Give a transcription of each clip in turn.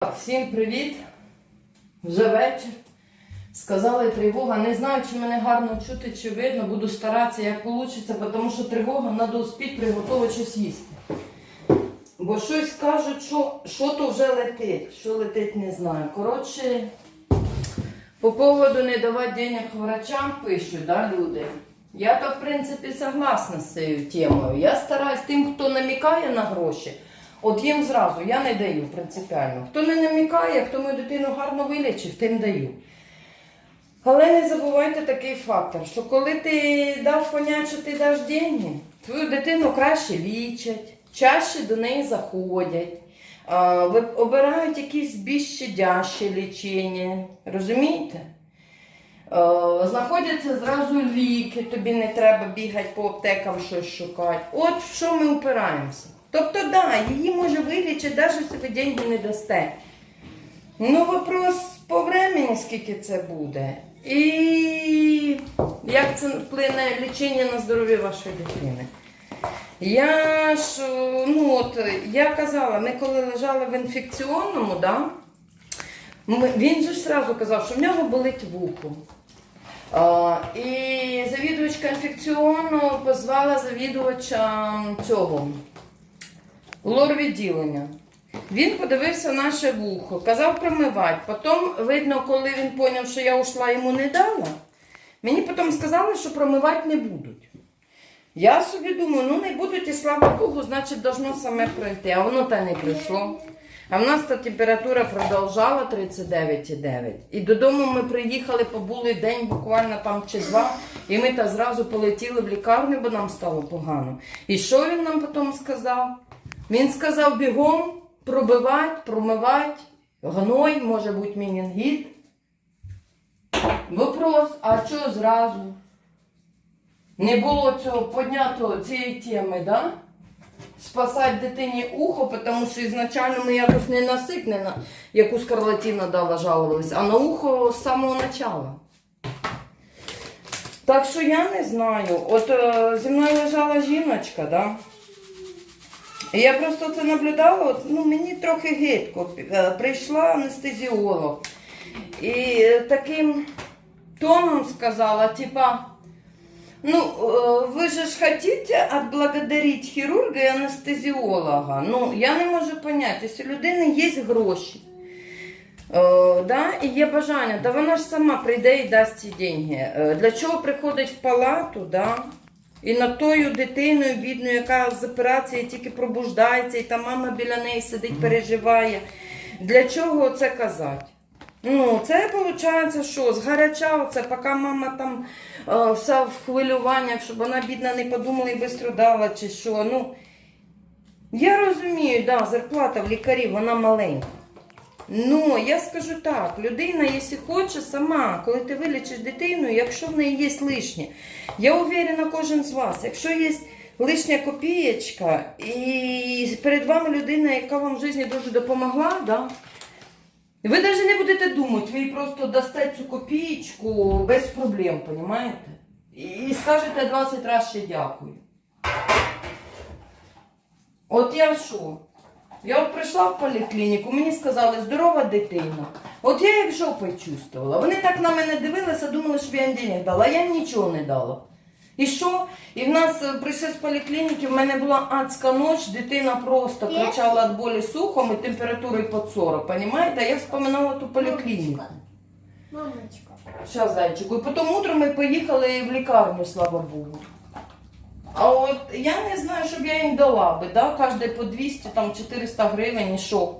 Всім привіт! Вже вечір. Сказали тривога. Не знаю, чи мене гарно чути, чи видно. Буду старатися, як вийде, тому що тривога треба успіти приготувати щось їсти. Бо щось кажуть, що, що то вже летить. Що летить, не знаю. Коротше, по поводу не давати денег врачам пишуть, да, люди. Я то, в принципі, согласна з цією темою. Я стараюсь тим, хто намікає на гроші. От їм зразу я не даю принципіально. Хто не намікає, хто мою дитину гарно вилічив, тим даю. Але не забувайте такий фактор, що коли ти дав поняття, що ти даш деньги, твою дитину краще лічать, чаще до неї заходять, обирають якісь більш щадящі лічення. Розумієте? Знаходяться зразу ліки, тобі не треба бігати по аптекам щось шукати. От в що ми упираємося. Тобто, да, її може вилічити, навіть якщо ви деньги не дасте. Ну, вопрос по времени, скільки це буде. І як це вплине лічення на здоров'я вашої дитини. Я ж, ну от, я казала, ми коли лежали в інфекціонному, да, він же ж сразу казав, що в нього болить вухо. А, і завідувачка інфекціонного позвала завідувача цього лор-відділення. Він подивився наше вухо, казав промивати. Потім, видно, коли він зрозумів, що я ушла, йому не дала. Мені потім сказали, що промивати не будуть. Я собі думаю, ну не будуть і слава Богу, значить, должно саме пройти. А воно та не прийшло. А в нас та температура продовжала 39,9. І додому ми приїхали, побули день буквально там чи два, і ми та зразу полетіли в лікарню, бо нам стало погано. І що він нам потім сказав? Він сказав бігом пробивати, промивати, гной, може бути мінінгіт. Вопрос, а що зразу? Не було цього поднято цієї теми, да? Спасати дитині ухо, тому що ізначально ми якось не на сик, не на яку скарлатіна дала жалувались, а на ухо з самого начала. Так що я не знаю. От е, зі мною лежала жіночка, да? Я просто це наблюдала, ну мені трохи гидко. Е, Прийшла анестезіолог. І е, таким тоном сказала, типа, ну, е, ви же ж хотите отблагодарить хірурга і анестезіолога. Ну, я не можу поняти, у людини є гроші. Е, да, і є бажання, да вона ж сама прийде і дасть ці деньги. Для чого приходить в палату, да? І над тою дитиною бідною, яка з операції тільки пробуждається, і та мама біля неї сидить, переживає. Для чого це казати? Ну, це виходить, що згаряча, оце, поки мама там е, вся в хвилюваннях, щоб вона бідна не подумала і швидко дала, чи що. Ну, я розумію, да, зарплата в лікарів, вона маленька. Ну, я скажу так, людина, якщо хоче сама, коли ти вилічиш дитину, якщо в неї є лишнє, я уверена, кожен з вас, якщо є лишня копієчка, і перед вами людина, яка вам в житті дуже допомогла, да? ви навіть не будете думати, ви просто дасте цю копієчку без проблем, розумієте? І скажете 20 разів ще дякую. От я що? Я от прийшла в поліклініку, мені сказали, здорова дитина. От я як жопою чувствувала. Вони так на мене дивилися, думали, що я їм денег дала, а я їм нічого не дала. І що? І в нас е, прийшли з поліклініки, в мене була адська ніч, дитина просто кричала від болі сухом і температурою під 40, понімаєте? Я вспоминала ту поліклініку. Мамочка. Щас, зайчику. І потім утром ми поїхали в лікарню, слава Богу. А от я не знаю, щоб я їм дала би, да? Кожне по 200, там 400 гривень і що.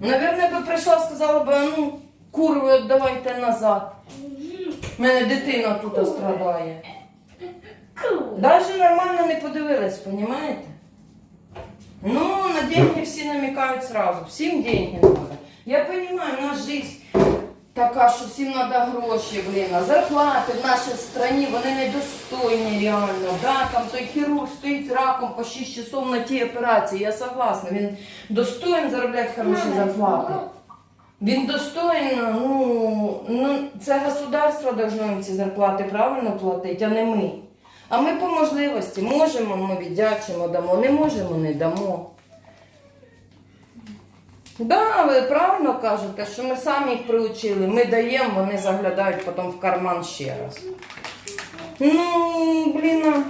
Наверное, би прийшла, сказала би, ну, курви віддавайте назад. У мене дитина тут страдає. Даже нормально не подивилась, понімаєте? Ну, на деньги всі намікають сразу. Всім деньги надо. Я понимаю, у нас жизнь така, що всім треба гроші, блін. А зарплати в нашій країні, вони недостойні реально. Да? Там той хірург стоїть раком по 6 часов на тій операції. Я согласна. Він достоин заробляти хороші зарплати. Він достоин, ну, ну це государство должно їм ці зарплати правильно платити, а не ми. А ми по можливості можемо, ми віддячимо, дамо, не можемо, не дамо. Да, ви правильно кажете, що ми самі їх приучили. Ми даємо, вони заглядають потім в карман ще раз. Ну, блін,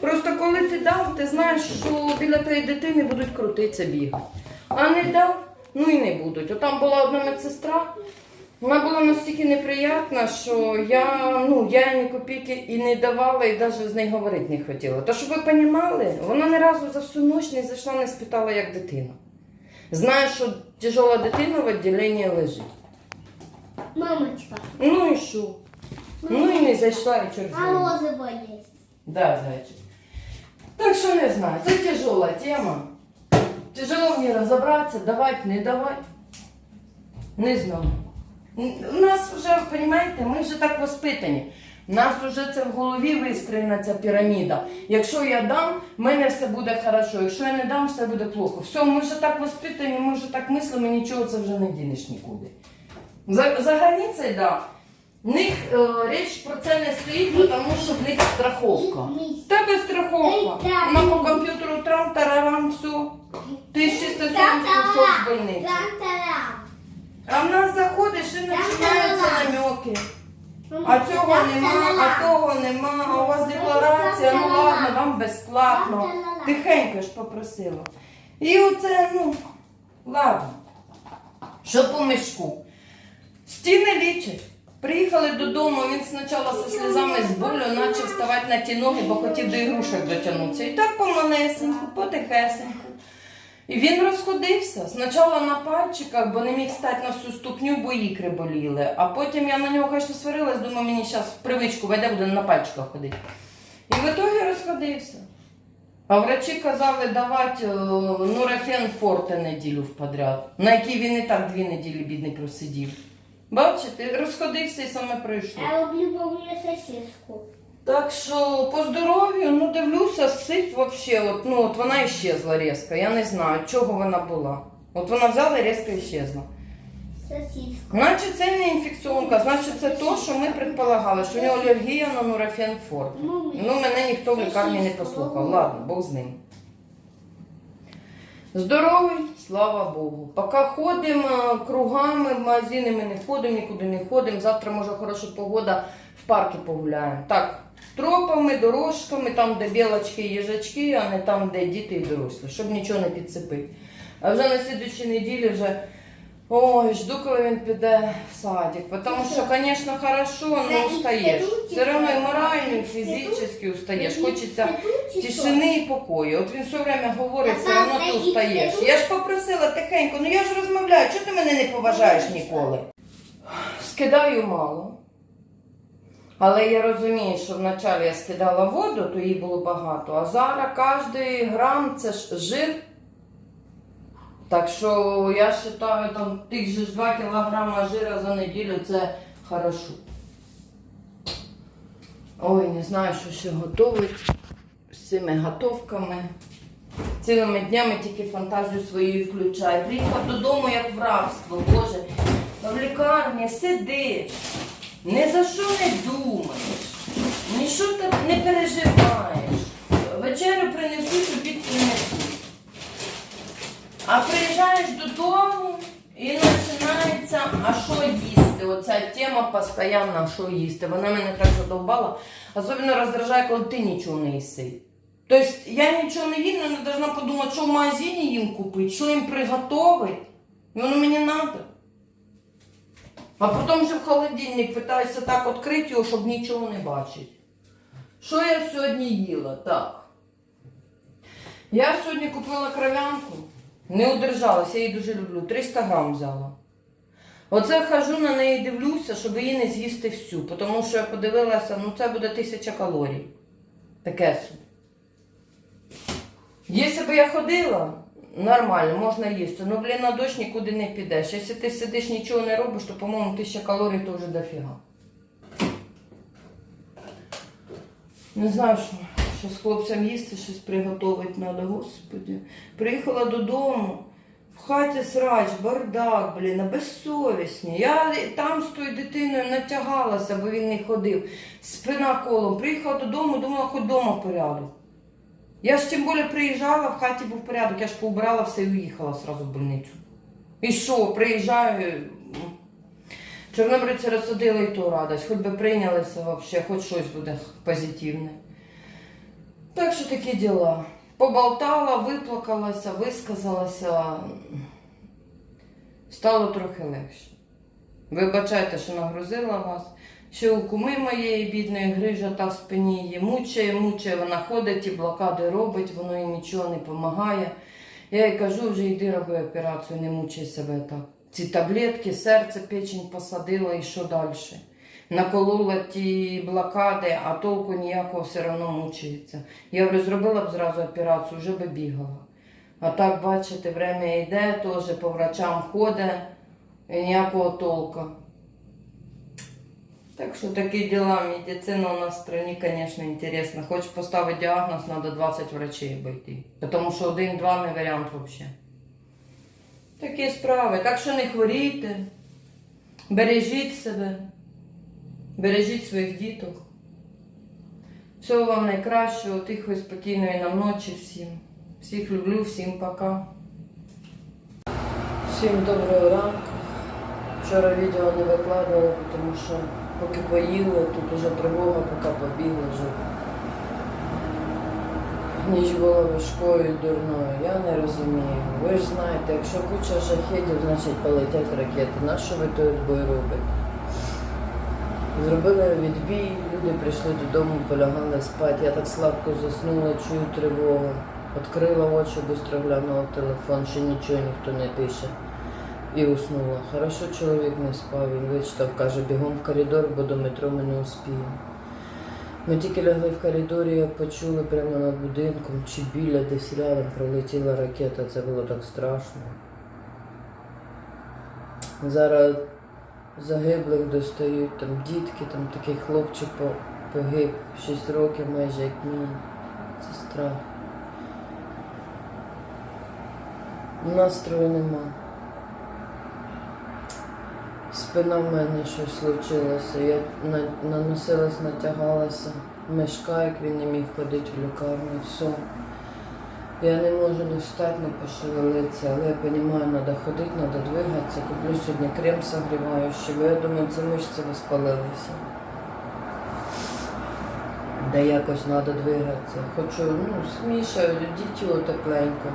просто коли ти дав, ти знаєш, що біля твоєї дитини будуть крутитися бігати. А не дав, ну і не будуть. От там була одна медсестра, вона була настільки неприятна, що я, ну, я ні копійки і не давала, і навіть з нею говорити не хотіла. То щоб ви розуміли, вона ні разу за всю ніч не зайшла, не спитала, як дитина. Знає, що тяжела дитина в відділенні лежить. Мамочка. Ну і що? Ну і не зайшла і чорт А знає. Морозиво есть. Да, зайчик. Так що не знаю, це тяжела тема. Тяжело мені розібратися, давати, не давати. Не знаю. У нас вже, розумієте, ми вже так воспитані. У нас вже це в голові вистроєна ця піраміда. Якщо я дам, в мене все буде хорошо. Якщо я не дам, все буде плохо. Все, ми вже так воспитані, ми вже так мислимо, нічого це вже не дінеш нікуди. За, за границею, да. В них е, річ про це не стоїть, тому що в них страховка. В тебе страховка. Вона по комп'ютеру трам тарарам, все. Ти з чисто в больниці. А в нас заходиш і починаються намеки. А цього нема, а того нема, а у вас декларація, ну ладно, вам безплатно. Тихенько ж попросила. І оце, ну, ладно. Що по мішку? Стіни лічать. Приїхали додому, він спочатку зі сльозами з болю почав вставати на ті ноги, бо хотів до ігрушок дотягнутися. І так помалесеньку, потихесеньку. І він розходився. Спочатку на пальчиках, бо не міг стати на всю ступню, бо ікри боліли. А потім я на нього, звісно, сварилась, думаю, мені зараз в привичку вийде, буде на пальчиках ходити. І в ітогі розходився. А врачі казали давати е, нурофен форте неділю подряд, на якій він і так дві неділі бідний просидів. Бачите, розходився і саме пройшло. Я люблю помню сосиску. Так що по здоров'ю, ну дивлюся, сить вообще, от, ну от вона іщезла різко. Я не знаю, чого вона була. От вона взяла і різко іщезла. Сосиску. Значить, це не інфекціонка, значить, це то, що ми предполагали, що у нього алергія на нурофенфорд. Ну, мене ніхто в лікарні не послухав. Ладно, Бог з ним. Здоровий, слава Богу. Поки ходимо кругами, в магазини ми не ходимо, нікуди не ходимо. Завтра, може, хороша погода, в парки погуляємо. Так, тропами, дорожками, там, де білочки і їжачки, а не там, де діти і дорослі, щоб нічого не підсипити. А вже на слідчій неділі вже. Ой, жду, коли він піде в садик. Потому що, звісно, хорошо, але устаєш. Все одно і морально, і фізично устаєш. Хочеться тишини і покою. От він все время говорить, все одно ти устаєш. Я ж попросила тихенько, ну я ж розмовляю, чого ти мене не поважаєш ніколи? Скидаю мало. Але я розумію, що вначалі я скидала воду, то її було багато, а зараз кожен грам це ж жир. Так що я вважаю, там тих же ж 2 кілограма жира за неділю це хорошо. Ой, не знаю, що ще готувати з цими готовками. Цілими днями тільки фантазію свою включаю. Приїхав додому як в рабство, Боже. В лікарні сидиш, ні за що не думаєш, нічого ти не переживаєш. Вечерю принесуть, обід принесуть. А приїжджаєш додому і починається, а що їсти? Оця тема постійна, що їсти. Вона мене так задовбала. Особливо роздражає, коли ти нічого не їси. Тобто я нічого не їм, не должна подумати, що в магазині їм купити, що їм приготувати. Воно мені треба. А потім вже в холодильник питаюся так відкрити його, щоб нічого не бачити. Що я сьогодні їла? Так. Я сьогодні купила кров'янку. Не удержалася, я її дуже люблю. 300 грам взяла. Оце хожу на неї дивлюся, щоб її не з'їсти всю, тому що я подивилася, ну це буде тисяча калорій. Таке собі. Якщо б я ходила, нормально, можна їсти. Ну, блін, на дощ нікуди не підеш. Якщо ти сидиш, нічого не робиш, то, по-моєму, тисяча калорій то вже дофіга. Не знаю, що, що з хлопцем їсти, щось приготувати треба, господи. Приїхала додому, в хаті срач, бардак, блін, безсовісні. Я там з тою дитиною натягалася, бо він не ходив. Спина колом. Приїхала додому, думала, хоч вдома порядок. Я ж тим більше приїжджала, в хаті був порядок, я ж поубирала все і уїхала одразу в больницю. І що, приїжджаю. м, Чорнобривці розсудили і ту радость, хоч би прийнялися вообще, хоч щось буде позитивне. Так що такі діла. Поболтала, виплакалася, висказалася. Стало трохи легше. Вибачайте, що нагрузила вас. Ще у куми моєї бідної грижа та в спині її мучає, мучає, вона ходить і блокади робить, воно їй нічого не допомагає. Я їй кажу, вже йди роби операцію, не мучай себе так. Ці таблетки, серце, печень посадила і що далі? Наколола ті блокади, а толку ніякого все одно мучається. Я говорю, зробила б зразу операцію, вже би бігала. А так, бачите, время йде, теж по врачам ходить, і ніякого толку. Так що такі діла, медицина у нас в стране, звісно, інтересна. Хоч поставити діагноз, треба 20 врачей обійти. Тому що один-два не варіант взагалі. Такі справи. Так що не хворійте, бережіть себе, бережіть своїх діток. Всього вам найкращого, тихої, спокійної нам ночі всім. Всіх люблю, всім пока. Всім доброго ранку. Вчора відео не викладала, тому що поки поїли, тут уже тривога, поки побігли вже. Ніч була важкою дурною, я не розумію. Ви ж знаєте, якщо куча шахедів, значить полетять ракети. На що ви той бой робите? Зробили відбій, люди прийшли додому, полягали спати. Я так слабко заснула, чую тривогу. Відкрила очі, швидко глянула в телефон, ще нічого ніхто не пише. І уснула. Хорошо чоловік не спав, він вичитав, каже, бігом в коридор, бо до метро ми не успіємо. Ми тільки лягли в коридорі, як почули прямо над будинком чи біля десь рядом пролетіла ракета, це було так страшно. Зараз загиблих достають, там дітки, там такий хлопчик погиб, 6 років майже як мій. Це страх. Настрою нема. Спина в мене щось случилося. Я на- наносилась, натягалася. Мешка, як він не міг ходити в лікарню, все. Я не можу не встати, не пошевелитися, але я розумію, треба ходити, треба двигатися. Куплю сьогодні крем согріваючий, бо я думаю, це мишці воспалилися. Де якось треба двигатися. Хочу, ну, смішаю, дітю тепленько.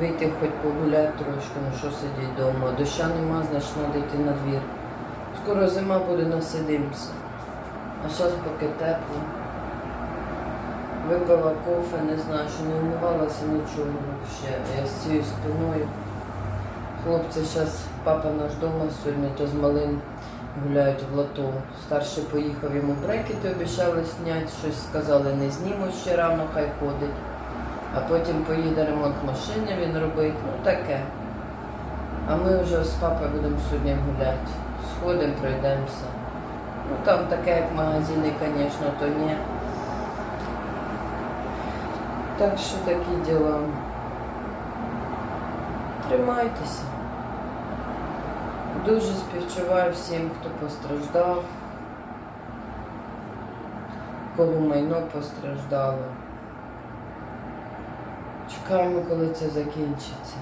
Вийти хоч погуляти трошки, ну що сидіти вдома. Доща нема, значить треба йти на двір. Скоро зима буде, насидимося. А зараз поки тепло. Випила кофе, не знаю, що не вмивалася нічого взагалі. Я з цією спиною. Хлопці зараз, папа наш вдома сьогодні, то з малим гуляють в лото. Старший поїхав, йому брекети обіцяли зняти, щось сказали, не знімуть ще рано, хай ходить. А потім поїде ремонт машини він робить, ну таке. А ми вже з папою будемо сьогодні гуляти. Сходимо, пройдемося. Ну там таке, як магазини, звісно, то ні. Так що такі діла. Тримайтеся. Дуже співчуваю всім, хто постраждав, кого майно постраждало. Чекаємо, коли це закінчиться.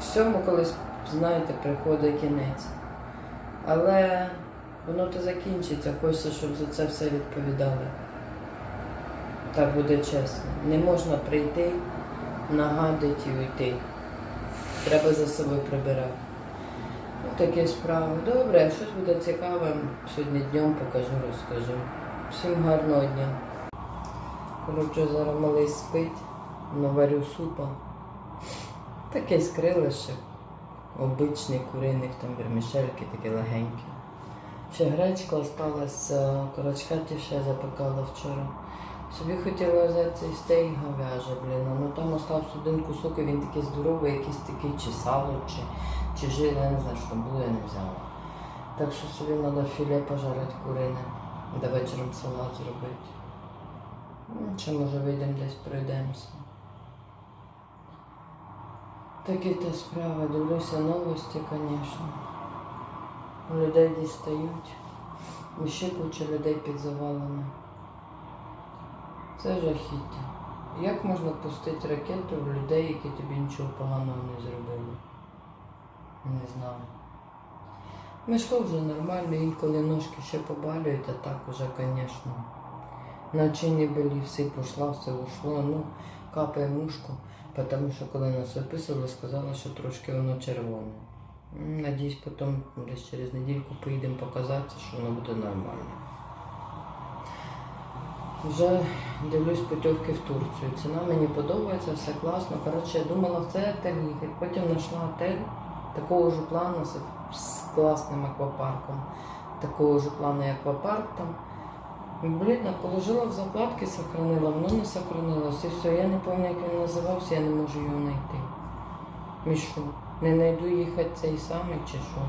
Всьому колись, знаєте, приходить кінець. Але воно то закінчиться, хочеться, щоб за це все відповідали. Так буде чесно. Не можна прийти, нагадити і уйти. Треба за собою прибирати. Ну, такі справи. Добре, щось буде цікаве, сьогодні днем покажу, розкажу. Всім гарного дня. Коротше, зараз малий спить, наварю супа. Таке скрилище. Обичний куриних, там вермішельки такі легенькі. Ще гречка осталася, корочка ті ще запекала вчора. Собі хотіла взяти стейк говяжий, блін, ну там остався один кусок, і він такий здоровий, якийсь такий, чи сало, чи, чи жир, я не знаю, що там було, я не взяла. Так що собі треба філе пожарити курине, до вечором салат зробити. Ну, Чи може вийдемо десь пройдемося. Такі та справи, дивлюся новості, звісно. Людей дістають. Ще куча людей під завалами. Це жахіття. Як можна пустити ракету в людей, які тобі нічого поганого не зробили? Не знаю. Мишко вже нормально, інколи ножки ще побалюють, а так уже, звісно. Наче болі, все пішла, все ушло, ну, капає мушку, тому що коли нас виписували, сказали, що трошки воно червоне. Надіюсь, потім десь через недільку поїдемо показатися, що воно буде нормально. Вже дивлюсь путівки в Турцію. Ціна мені подобається, все класно. Коротше, я думала в цей отель їхати. Потім знайшла отель такого ж плану з, класним аквапарком. Такого ж плану, як аквапарк там. Блін, положила в закладки, сохранила, воно не сохранилось. І все, я не пам'ятаю, як він називався, я не можу його знайти. Мішу. Не знайду їхати цей самий чи що.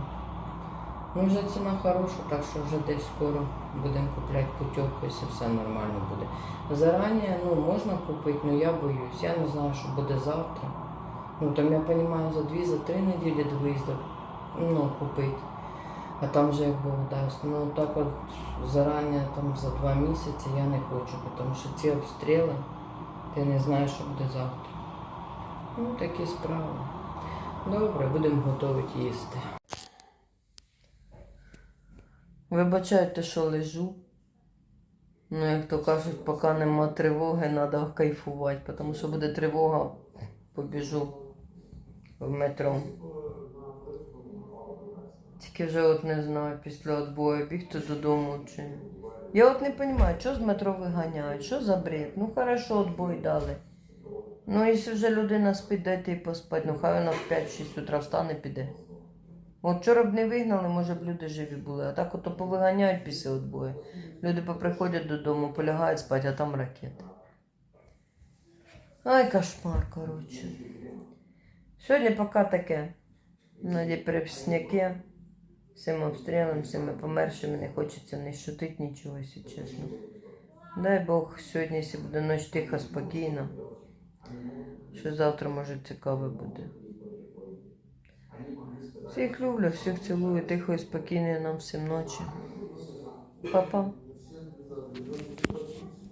Ну вже ціна хороша, так що вже десь скоро будемо купляти путівку, якщо все нормально буде. Зарані ну, можна купити, але я боюсь. Я не знаю, що буде завтра. Ну там я розумію, за дві, за три неділі до виїзду ну, купити. А там вже як Бог дасть. Ну так от зарані там за два місяці я не хочу, тому що ці обстріли, ти не знаєш, що буде завтра. Ну, такі справи. Добре, будемо готувати їсти. Вибачайте, що лежу. Ну, як то кажуть, поки нема тривоги, треба кайфувати, тому що буде тривога, побіжу в метро. Тільки вже от не знаю, після відбою бігти додому чи. Я от не розумію, що з метро виганяють, що за бред? Ну хорошо, відбой дали. Ну, якщо вже людина спить, дайте їй поспати, ну хай вона в 5-6 утра встане піде. От вчора б не вигнали, може б люди живі були. А так ото повиганяють після відбою. Люди поприходять додому, полягають спати, а там ракети. Ай, кошмар, коротше. Сьогодні поки таке. Наді перепсняки. Всім обстрілам, всіми помершими не хочеться не шутити нічого, якщо чесно. Дай Бог, сьогодні, якщо буде ніч тихо, спокійно. Що завтра може цікаве буде. Всіх люблю, всіх цілую, тихо і спокійної нам всім ночі. Па-па.